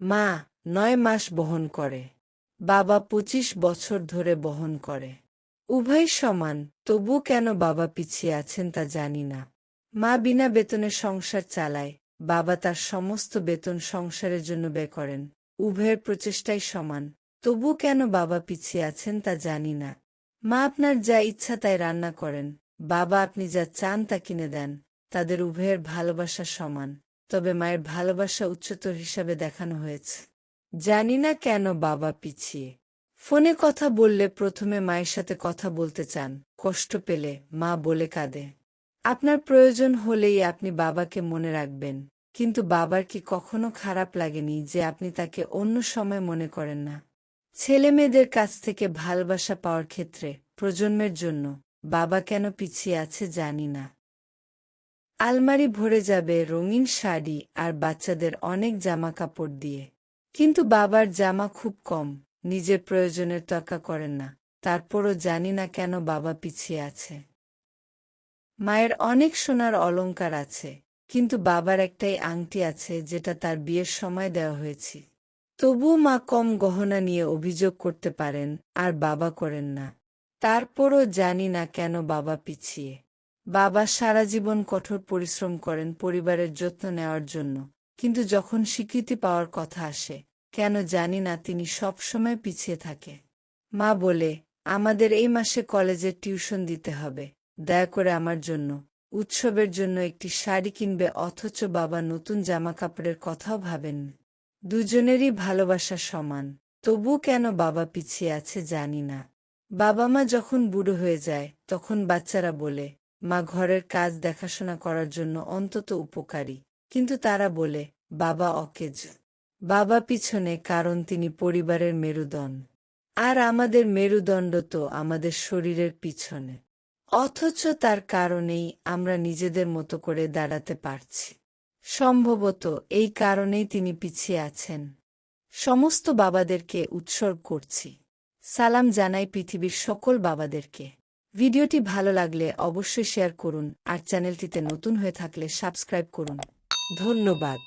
মা নয় মাস বহন করে। বাবা পঁচিশ বছর ধরে বহন করে। উভয় সমান তবু কেন বাবা পিছিয়ে আছেন তা জানি না। মা বিনা বেতনে সংসার চালায়, বাবা তার সমস্ত বেতন সংসারের জন্য ব্যয় করেন। উভয়ের প্রচেষ্টাই সমান তবু কেন বাবা পিছিয়ে আছেন তা জানি না। মা আপনার যা ইচ্ছা তাই রান্না করেন, বাবা আপনি যা চান তা কিনে দেন, তাদের উভয়ের ভালোবাসা সমান। তবে মায়ের ভালোবাসা উচ্চতর হিসাবে দেখানো হয়েছে। জানি না কেন বাবা পিছিয়ে। ফোনে কথা বললে প্রথমে মায়ের সাথে কথা বলতে চান। কষ্ট পেলে মা বলে কাঁদে। আপনার প্রয়োজন হলেই আপনি বাবাকে মনে রাখবেন। কিন্তু বাবার কি কখনো খারাপ লাগেনি যে আপনি তাকে অন্য সময় মনে করেন না? ছেলে মেয়েদের কাছ থেকে ভালবাসা পাওয়ার ক্ষেত্রে প্রজন্মের জন্য বাবা কেন পিছিয়ে আছে জানি না। আলমারি ভরে যাবে রঙিন শাড়ি আর বাচ্চাদের অনেক জামা কাপড় দিয়ে। কিন্তু বাবার জামা খুব কম, নিজের প্রয়োজনের টাকা করেন না, তারপরও জানি না কেন বাবা পিছিয়ে আছে। মায়ের অনেক সোনার অলংকার আছে, কিন্তু বাবার একটাই আংটি আছে যেটা তার বিয়ের সময় দেওয়া হয়েছে। তবুও মা কম গহনা নিয়ে অভিযোগ করতে পারেন আর বাবা করেন না। তারপরও জানি না কেন বাবা পিছিয়ে। বাবা সারা জীবন কঠোর পরিশ্রম করেন পরিবারের যত্ন নেওয়ার জন্য। কিন্তু যখন স্বীকৃতি পাওয়ার কথা আসে, কেন জানি না তিনি সবসময় পিছিয়ে থাকে। মা বলে, আমাদের এই মাসে কলেজের টিউশন দিতে হবে। দয়া করে আমার জন্য। উৎসবের জন্য একটি শাড়ি কিনবে অথচ বাবা নতুন জামা কাপড়ের কথাও ভাবেন দুজনেরই ভালোবাসা সমান। তবু কেন বাবা পিছিয়ে আছে জানি না। বাবা মা যখন বুড়ো হয়ে যায়, তখন বাচ্চারা বলে মা ঘরের কাজ দেখাশোনা করার জন্য অন্তত উপকারী। কিন্তু তারা বলে, বাবা অকেজ। বাবা পিছনে কারণ তিনি পরিবারের মেরুদণ্ড। আর আমাদের মেরুদণ্ড তো আমাদের শরীরের পিছনে। অথচ তার কারণেই আমরা নিজেদের মতো করে দাঁড়াতে পারছি। সম্ভবত এই কারণেই তিনি পিছিয়ে আছেন। সমস্ত বাবাদেরকে উৎসর্গ করছি। সালাম জানাই পৃথিবীর সকল বাবাদেরকে। ভিডিওটি ভালো লাগলে অবশ্যই শেয়ার করুন আর চ্যানেলটিতে নতুন হয়ে থাকলে সাবস্ক্রাইব করুন। ধন্যবাদ।